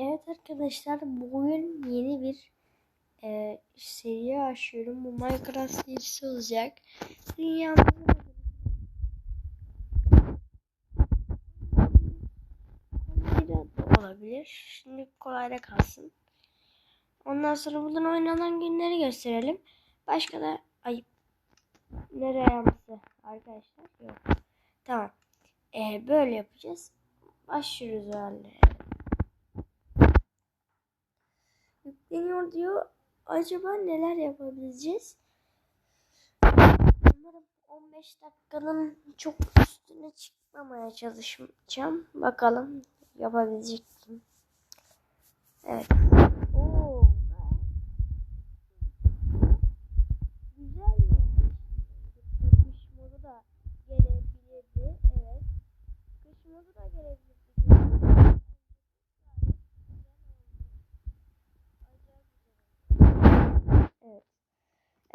Evet arkadaşlar bugün yeni bir e, seri açıyorum. Bu Minecraft serisi olacak. Dünyamızın olabilir. Şimdi kolayda kalsın. Ondan sonra buradan oynanan günleri gösterelim. Başka da ayıp. Nereye yapması arkadaşlar? Yok. Tamam. E, böyle yapacağız. Başlıyoruz öyle. Diyor. Acaba neler yapabileceğiz? Umarım 15 dakikanın çok üstüne çıkmamaya çalışacağım. Bakalım yapabilecek miyim? Evet. Oo. Güzel yani. Kış modu da gelebilirdi. Evet. Kış modu da gelebilirdi.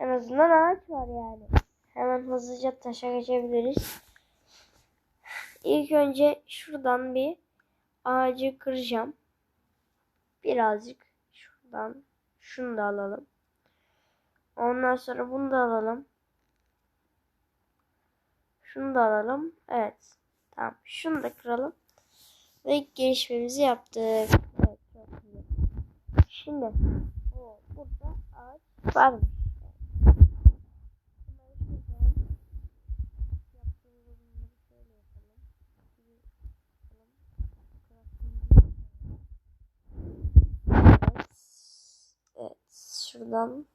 En azından ağaç var yani. Hemen hızlıca taşa geçebiliriz. İlk önce şuradan bir ağacı kıracağım. Birazcık şuradan şunu da alalım. Ondan sonra bunu da alalım. Şunu da alalım. Evet. Tamam. Şunu da kıralım. Ve ilk gelişmemizi yaptık. Evet. Şimdi o burada ağaç var mı? Evet, şuradan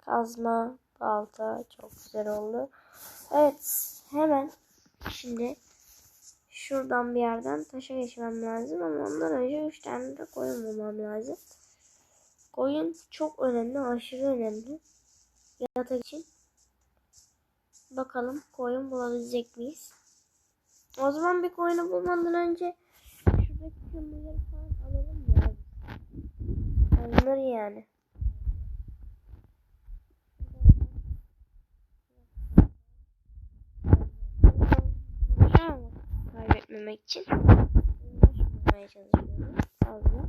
kazma, balta çok güzel oldu. Evet, hemen şimdi şuradan bir yerden taşa geçmem lazım ama ondan önce 3 tane de koyun bulmam lazım. Koyun çok önemli, aşırı önemli. Yatak için. Bakalım koyun bulabilecek miyiz? O zaman bir koyunu bulmadan önce şuradaki kömürleri falan alalım ya. Alınır yani. Kaybetmemek için bulmaya çalışıyorum. Fazla.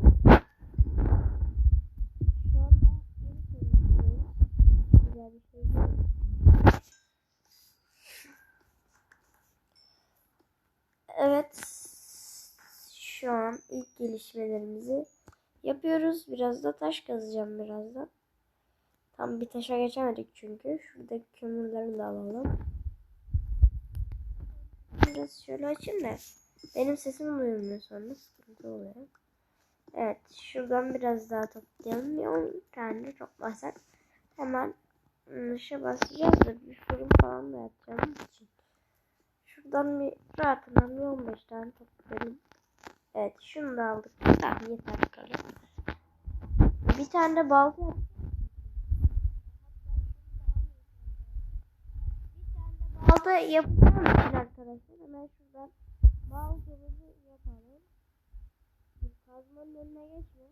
Şu anda yeni konuşuyoruz. Güzel bir şey değil. Evet. Şu an ilk gelişmelerimizi yapıyoruz. Biraz da taş kazacağım birazdan. Tam bir taşa geçemedik çünkü. Şuradaki kömürleri de alalım. Biraz şöyle açayım da benim sesim duyulmuyor sonra sıkıntı oluyor. Evet şuradan biraz daha toplayalım. Bir 10 tane toplasak hemen ışığa basacağız da bir fırın falan da yapacağım için. Şuradan bir rahatından bir 15 tane toplayalım. Evet şunu da aldık. Tamam yeter bakalım. Bir tane de balta. Balta yapacağım arkadaşlar. Hemen şuradan baltamızı yapalım. Kazmanın önüne şuraya.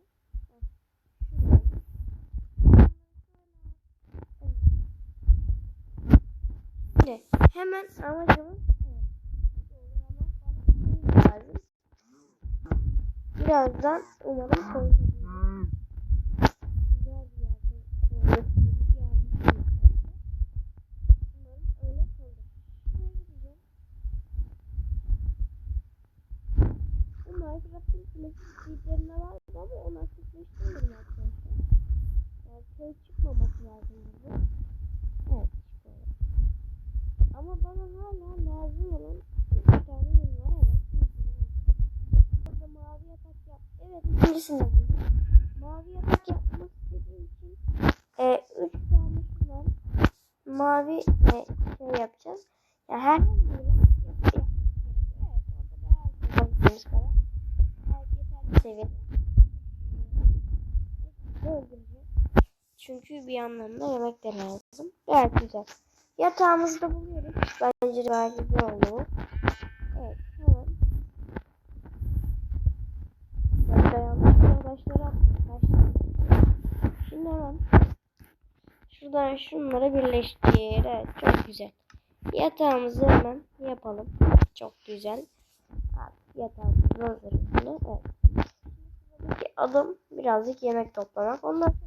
Şimdi hemen amacımız. Birazdan umarım koyulur. Güzel bir yerde koyulur. Umarım öyle kalır. Şuraya gideceğim. Bu Minecraft'ın klasik speedlerine vardı ama onu aktifleştirmedim arkadaşlar. Yani köy çıkmaması lazım burada. Evet çıkıyor. Ama bana hala lazım olan bir tane yün var. Evet. Burada mavi yatak yap. Evet ikincisini buldum. Mavi yatak yapmak istediğim için e, üç tane şuradan mavi e, şey yapacağız. Ya her biri yapmak gerekiyor. Evet orada beyaz yapabildiğimiz kadar. Belki yeterli seviyede. Öldüreceğiz. Çünkü bir yandan da yemek de lazım. Gayet güzel. Yatağımızı da buluyoruz. Bence gayet güzel oldu. Evet yanlışlıkla taşları attım. Taşları. Şimdi hemen şuradan şunları birleştir. Evet çok güzel. Yatağımızı hemen yapalım. Çok güzel. Yatağımız hazır. Evet. adım birazcık yemek toplamak. Ondan sonra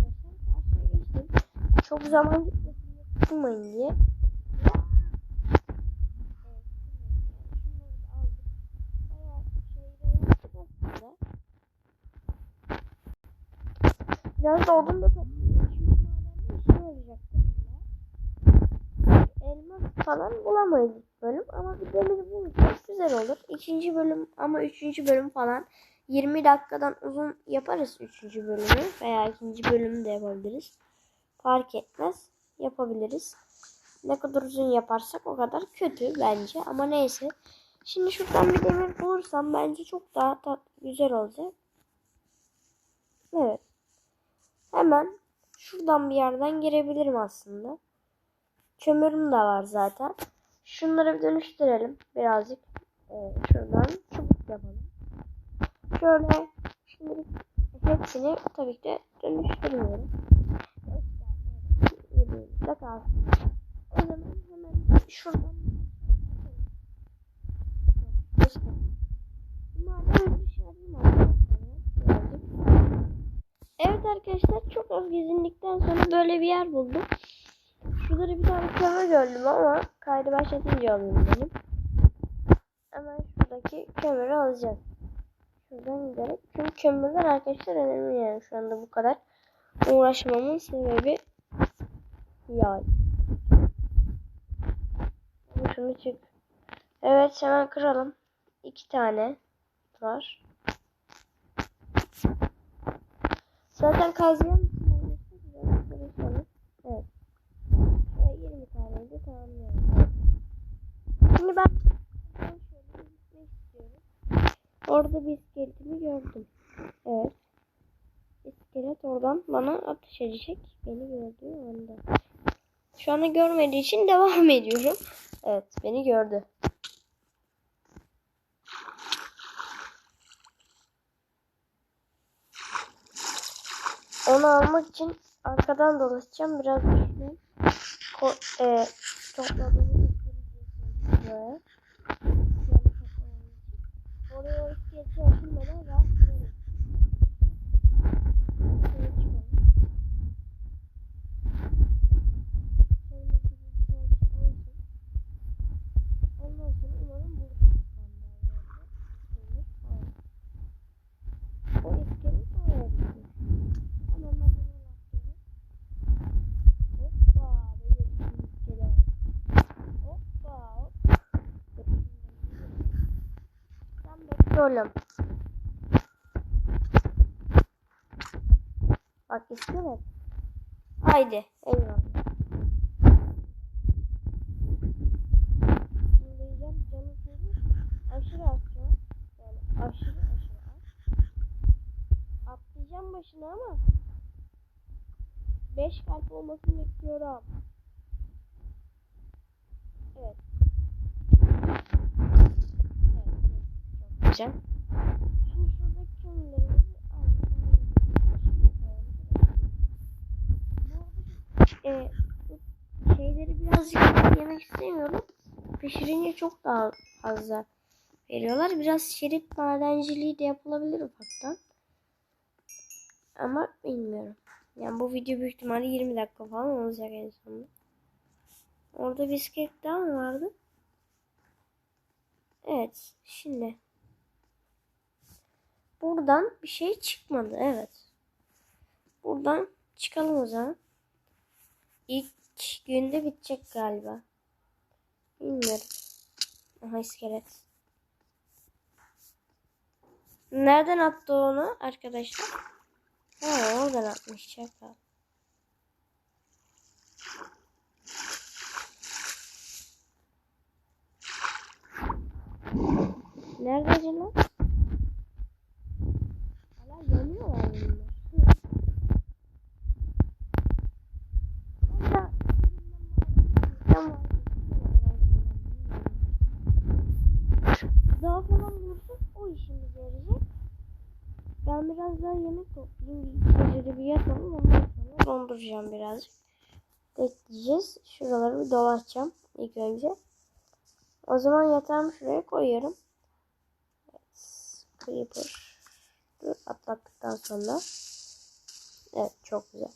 Çok zaman gitmesin diye. Biraz da odun da. Elmas falan bulamayız bölüm ama bir demir bulursak güzel olur. İkinci bölüm ama üçüncü bölüm falan 20 dakikadan uzun yaparız üçüncü bölümü veya ikinci bölümü de yapabiliriz. Fark etmez. Yapabiliriz. Ne kadar uzun yaparsak o kadar kötü bence ama neyse. Şimdi şuradan bir demir bulursam bence çok daha tat güzel olacak. Evet. Hemen şuradan bir yerden girebilirim aslında. Kömürüm de var zaten. Şunları bir dönüştürelim birazcık. Ee, şuradan çubuk yapalım. Şöyle şimdi hepsini tabii ki de dönüştürmüyorum. Yediğimizde kalsın. O zaman hemen şuradan. Evet arkadaşlar çok az gezindikten sonra böyle bir yer buldum. Şurada bir tane kömür gördüm ama kaydı başlatınca alayım dedim. Hemen şuradaki kömürü alacağız. Şuradan giderek. Çünkü kömürler arkadaşlar önemli yani şu anda bu kadar uğraşmamın sebebi Ama Şunu çık. Evet hemen kıralım. İki tane var. Zaten kazıyan Evet. Şöyle 20 taneydi tamamlayalım. Şimdi ben istiyorum. Orada bir iskeletimi gördüm. Evet. İskelet oradan bana ateş edecek. Beni gördüğü anda. Şu anda görmediği için devam ediyorum. Evet beni gördü. Onu almak için arkadan dolaşacağım. Biraz düşünün. E, topladığımı göstereceğim. Oraya o iskeleti açılmadan rahat girelim. Şöyle çıkalım. Şöyle bir güzel olsun. Ondan sonra umarım burada O iskelet oraya gidiyor. Hemen ben bunu yapıyorum. Hoppa. Böyle bir iskelet. Hoppa hop. Dur, şimdi Oğlum. Bak iskelet. Haydi. Eyvallah. Aşırı an. Yani aşırı aşırı az. Atlayacağım başına ama 5 kalp olmasını bekliyorum. Evet. Çok güzel. Şimdi şuradaki kömürlerimizi alalım. Bu arada e, bu şeyleri birazcık yemek istemiyorum. Pişirince çok daha fazla veriyorlar. Biraz şerit madenciliği de yapılabilir ufaktan. Ama bilmiyorum. Yani bu video büyük ihtimalle 20 dakika falan olacak en sonunda. Orada bisiklet daha mı vardı? Evet. Şimdi. Buradan bir şey çıkmadı. Evet. Buradan çıkalım o zaman. İlk günde bitecek galiba. Bilmiyorum. Aha iskelet. Nereden attı onu arkadaşlar? Ha oradan atmış çakal. Nerede acaba? Daha yemek toplayayım. Gecede bir yatalım. Ondan sonra donduracağım birazcık. Bekleyeceğiz. Şuraları bir dolaşacağım ilk önce. O zaman yatağımı şuraya koyuyorum. Creeper. Atlattıktan sonra. Evet çok güzel.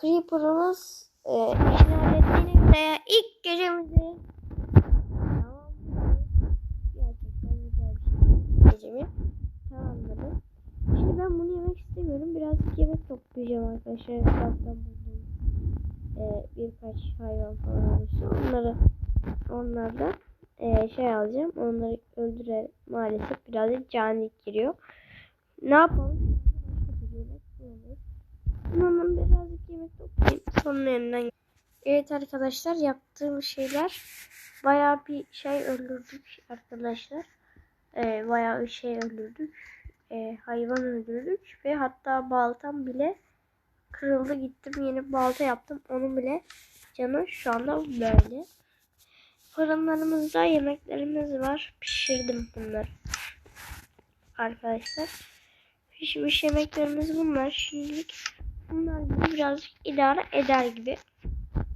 Creeper'ımız e, işini hallettiğine göre ilk gecemizi tamam Gerçekten güzel bir şey. Gecemi tamamladım. Şimdi ben bunu yemek istemiyorum. Birazcık yemek arkadaşlar. Etraftan bulduğum e, birkaç hayvan falan onları onlardan e, şey alacağım. Onları öldüre maalesef birazcık canilik giriyor. Ne yapalım? Hemen birazcık yemek toplayayım. Sonra elinden Evet arkadaşlar yaptığım şeyler bayağı bir şey öldürdük arkadaşlar. Ee, bayağı bir şey öldürdük. Ee, hayvan öldürdük ve hatta baltam bile kırıldı gittim yeni balta yaptım. Onun bile canı şu anda böyle. Fırınlarımızda yemeklerimiz var. Pişirdim bunları. Arkadaşlar. Pişmiş yemeklerimiz bunlar. Şimdilik bunlar birazcık idare eder gibi.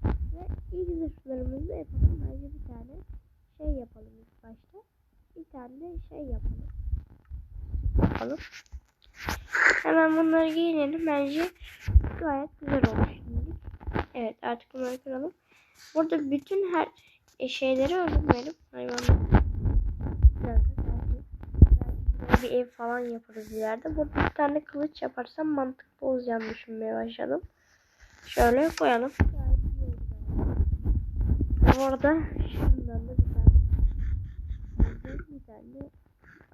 Ve ilk zırhlarımızı yapalım. Bence bir tane şey yapalım ilk başta. Bir tane de şey yapalım. Yapalım. Hemen bunları giyinelim. Bence gayet güzel olur şimdilik. Evet artık bunları kıralım. Burada bütün her şeyleri öldürmeyelim. Hayvanları. Bir ev falan yaparız ileride. Burada bir tane kılıç yaparsam mantıklı olacağını düşünmeye başladım. Şöyle koyalım. Bence. Orada şundan da bir tane. Bir tane.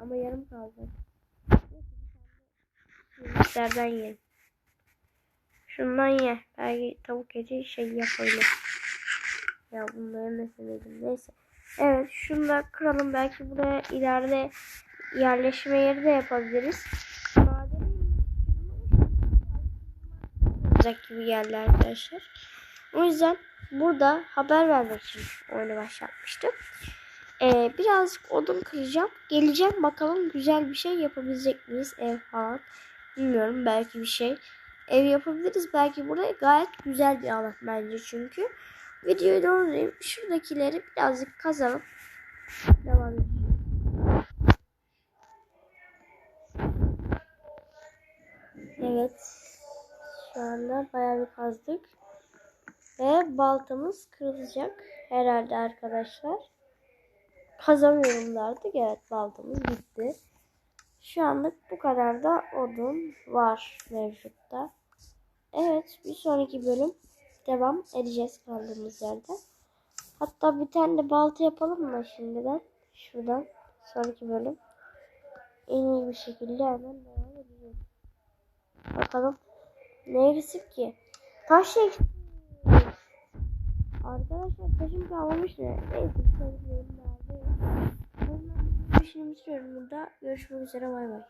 Ama yarım kaldı. Yemeklerden ye. Şundan ye. Belki tavuk eti şey yapalım. Ya bunları ne söyledim neyse. Evet şunu da kıralım. Belki buraya ileride yerleşme yeri de yapabiliriz. Olacak gibi geldi arkadaşlar. O yüzden burada haber vermek için oyunu başlatmıştım. Ee, birazcık odun kıracağım. Geleceğim bakalım güzel bir şey yapabilecek miyiz ev falan. Bilmiyorum belki bir şey. Ev yapabiliriz. Belki buraya gayet güzel bir alan bence çünkü. Videoyu dondurayım. Şuradakileri birazcık kazalım. Devam edelim. Evet. Şu anda bayağı bir kazdık. Ve baltamız kırılacak herhalde arkadaşlar. Kazamıyorum da artık. Evet baltamız bitti. Şu anlık bu kadar da odun var mevcutta. Evet bir sonraki bölüm devam edeceğiz kaldığımız yerde. Hatta bir tane de balta yapalım mı şimdiden? Şuradan sonraki bölüm. En iyi bir şekilde hemen devam edeceğiz. Bakalım. Ne eksik ki? Taş eksik. Arkadaşlar taşım kalmamış ne? Neyse bir Ondan bir burada. Görüşmek üzere bay bay.